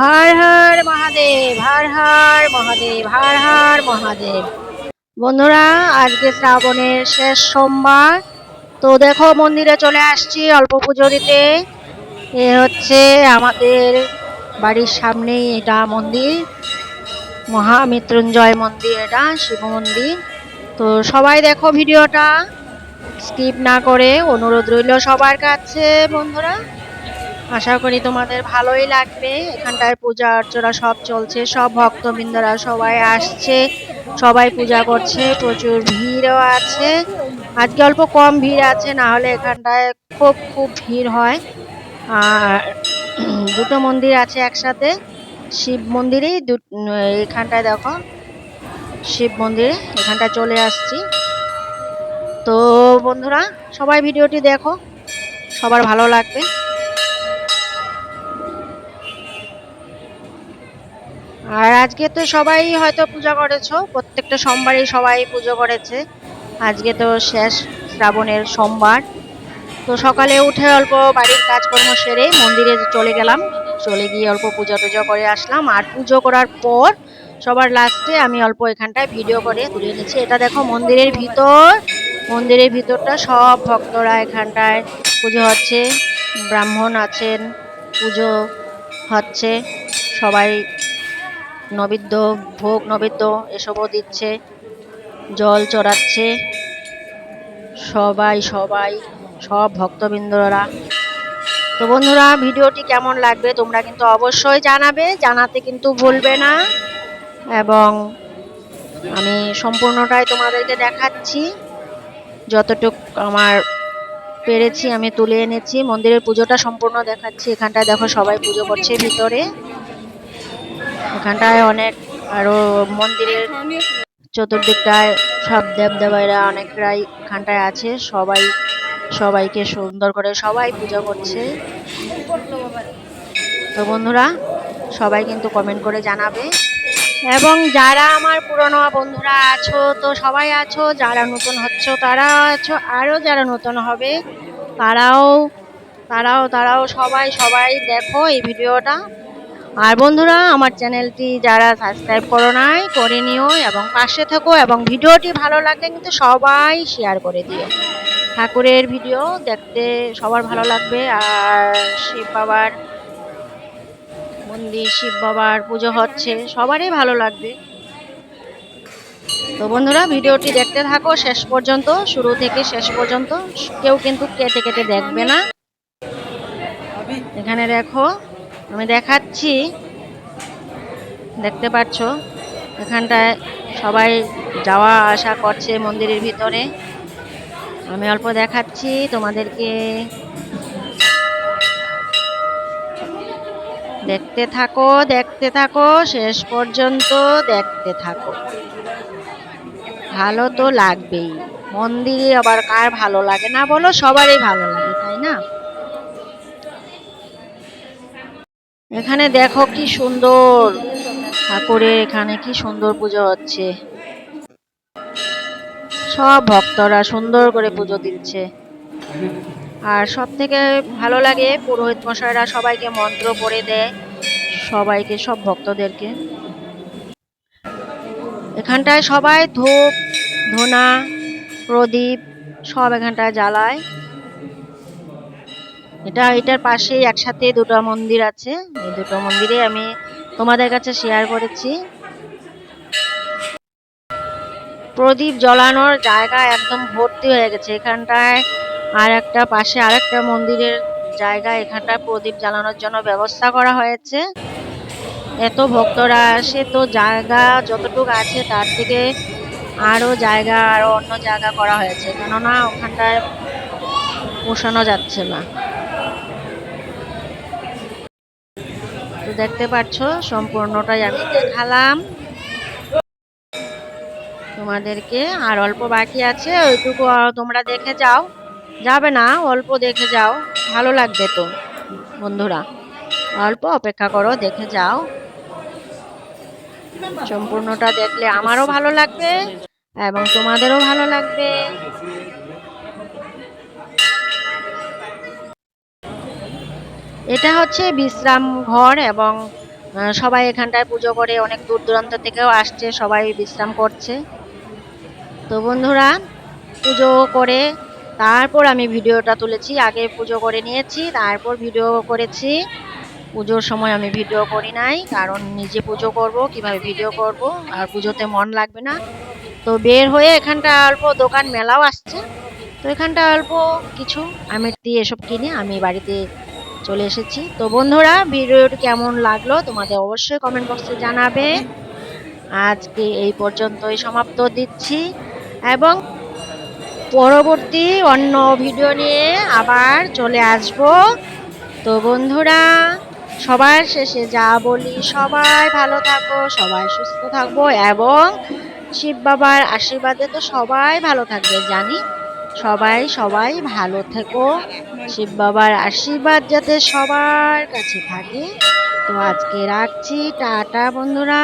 হর হর মহাদেব, হর হর মহাদেব, হর হর মহাদেব। বন্ধুরা, আজকে শ্রাবণের শেষ সোমবার। তো দেখো, মন্দিরে চলে আসছি অল্প পুজো দিতে। এ হচ্ছে আমাদের বাড়ির সামনেই এটা মন্দির। মহামৃত্যুঞ্জয় মন্দির এটা, শিব মন্দির। তো সবাই দেখো ভিডিওটা। স্কিপ না করে অনুরোধ রইল সবার কাছে, বন্ধুরা। আশা করি তোমাদের ভালোই লাগবে। এখানটায় পূজা অর্চনা সব চলছে, সব ভক্তবৃন্দরা সবাই আসছে, সবাই পূজা করছে, প্রচুর ভিড়ও আছে। আজকে অল্প কম ভিড় আছে, না হলে এখানটায় খুব খুব ভিড় হয়। আর দুটো মন্দির আছে একসাথে, শিব মন্দিরেই দু এখানটায় দেখো, শিব মন্দিরে, এখানটায় চলে আসছি। তো বন্ধুরা, সবাই ভিডিওটি দেখো, সবার ভালো লাগবে। আর আজকে তো সবাই হয়তো পূজা করেছ, প্রত্যেকটা সোমবারই সবাই পুজো করেছে। আজকে তো শেষ শ্রাবণের সোমবার। তো সকালে উঠে অল্প বাড়ির কাজকর্ম সেরে মন্দিরে চলে গেলাম। চলে গিয়ে অল্প পুজো টুজো করে আসলাম। আর পুজো করার পর সবার লাস্টে আমি অল্প এখানটায় ভিডিও করে তুলে নিচ্ছি। এটা দেখো মন্দিরের ভিতর। মন্দিরের ভিতরটা সব ভক্তরা এখানটায় পুজো হচ্ছে, ব্রাহ্মণ আছেন, পুজো হচ্ছে, সবাই নৈবেদ্য, ভোগ নৈবেদ্য এসবও দিচ্ছে, জল চড়াচ্ছে। সবাই সবাই, সব ভক্তবৃন্দরা। তো বন্ধুরা, ভিডিওটি কেমন লাগবে তোমরা কিন্তু অবশ্যই জানাবে, জানাতে কিন্তু ভুলবে না। এবং আমি সম্পূর্ণটাই তোমাদেরকে দেখাচ্ছি। যতটুক আমার পেরেছি আমি তুলে এনেছি। মন্দিরের পুজোটা সম্পূর্ণ দেখাচ্ছি। এখানটায় দেখো সবাই পুজো করছে ভিতরে। এখানটায় অনেক আরও মন্দিরের চতুর্দিকটায় সব দেব দেবাইরা অনেকরাই এখানটায় আছে। সবাই, সবাইকে সুন্দর করে সবাই পূজা করছে। তো বন্ধুরা, সবাই কিন্তু কমেন্ট করে জানাবে। এবং যারা আমার পুরনো বন্ধুরা আছো, তো সবাই আছো, যারা নতুন হচ্ছ তারাও আছো আরও যারা নতুন হবে, তারাও তারাও তারাও সবাই সবাই দেখো এই ভিডিওটা। আর বন্ধুরা, আমার চ্যানেলটি যারা সাবস্ক্রাইব করো নাই, করে নিও এবং পাশে থাকো এবং ভিডিওটি ভালো লাগলে কিন্তু সবাই শেয়ার করে দিও। ঠাকুরের ভিডিও দেখতে সবার ভালো লাগবে। আর শিব বাবার মন্দির, শিব বাবার পুজো হচ্ছে, সবারই ভালো লাগবে। তো বন্ধুরা, ভিডিওটি দেখতে থাকো শেষ পর্যন্ত, শুরু থেকে শেষ পর্যন্ত। কেউ কিন্তু কেটে কেটে দেখবে না। এখানে দেখো আমি দেখাচ্ছি। দেখতে পাচ্ছ? এখানটায় সবাই যাওয়া আসা করছে মন্দিরের ভিতরে। আমি অল্প দেখাচ্ছি তোমাদেরকে। দেখতে থাকো দেখতে থাকো, শেষ পর্যন্ত দেখতে থাকো। ভালো তো লাগবেই। মন্দিরে আবার কার ভালো লাগে না বলো? সবারই ভালো লাগে, তাই না? এখানে দেখো কি সুন্দর। ঠাকুরের এখানে কি সুন্দর পুজো হচ্ছে। সব ভক্তরা সুন্দর করে পুজো দিচ্ছে। আর সব থেকে ভালো লাগে পুরোহিত মশাইরা সবাইকে মন্ত্র পড়ে দেয়, সবাইকে, সব ভক্তদেরকে। এখানটায় সবাই ধূপ, ধোনা, প্রদীপ সব এখানটায় জ্বালায়। এটা এটার পাশেই একসাথে দুটো মন্দির আছে। এই দুটো মন্দিরে আমি তোমাদের কাছে শেয়ার করেছি। প্রদীপ জ্বলানোর জায়গা একদম ভর্তি হয়ে গেছে এখানটায়। আর একটা পাশে আর একটা মন্দিরের জায়গা এখানটায় প্রদীপ জ্বালানোর জন্য ব্যবস্থা করা হয়েছে। এত ভক্তরা আসে, তো জায়গা যতটুকু আছে তার থেকে আরও জায়গা আরও অন্য জায়গা করা হয়েছে। কেননা ওখানটায় পোষানো যাচ্ছে না। দেখতে পাচ্ছ, সম্পূর্ণটাই আমি দেখালাম। তোমাদেরকে আর অল্প বাকি আছে, ওইটুকু তোমরা দেখে যাও। যাবে না, অল্প দেখে যাও, ভালো লাগবে তো, বন্ধুরা। অল্প অপেক্ষা করো, দেখে যাও। সম্পূর্ণটা দেখলে আমারও ভালো লাগবে, এবং তোমাদেরও ভালো লাগবে। এটা হচ্ছে বিশ্রাম ঘর এবং সবাই এখানটায় পুজো করে, অনেক দূর দূরান্ত থেকেও আসছে, সবাই বিশ্রাম করছে। তো বন্ধুরা, পুজো করে তারপর আমি ভিডিওটা তুলেছি, আগে পুজো করে নিয়েছি, তারপর ভিডিও করেছি। পুজোর সময় আমি ভিডিও করি নাই, কারণ নিজে পুজো করব, কীভাবে ভিডিও করব, আর পুজোতে মন লাগবে না। তো বের হয়ে এখানটা অল্প দোকান মেলাও আসছে। তো এখানটা অল্প কিছু, আমি দিয়ে এসব কিনে আমি বাড়িতে চলে এসেছি। তো বন্ধুরা, ভিডিওটি কেমন লাগল তোমাদের অবশ্যই কমেন্ট বক্সে জানাবে। আজকে এই পর্যন্তই সমাপ্ত দিচ্ছি এবং পরবর্তী অন্য ভিডিও নিয়ে আবার চলে আসব। তো বন্ধুরা, সবার শেষে যা বলি, সবাই ভালো থাকো, সবাই সুস্থ থাকব এবং শিব বাবার আশীর্বাদে তো সবাই ভালো থাকবে জানি। সবাই সবাই ভালো থেকো। শিব বাবার আশীর্বাদ যাতে সবার কাছে থাকে। তো আজকে রাখছি। টাটা বন্ধুরা।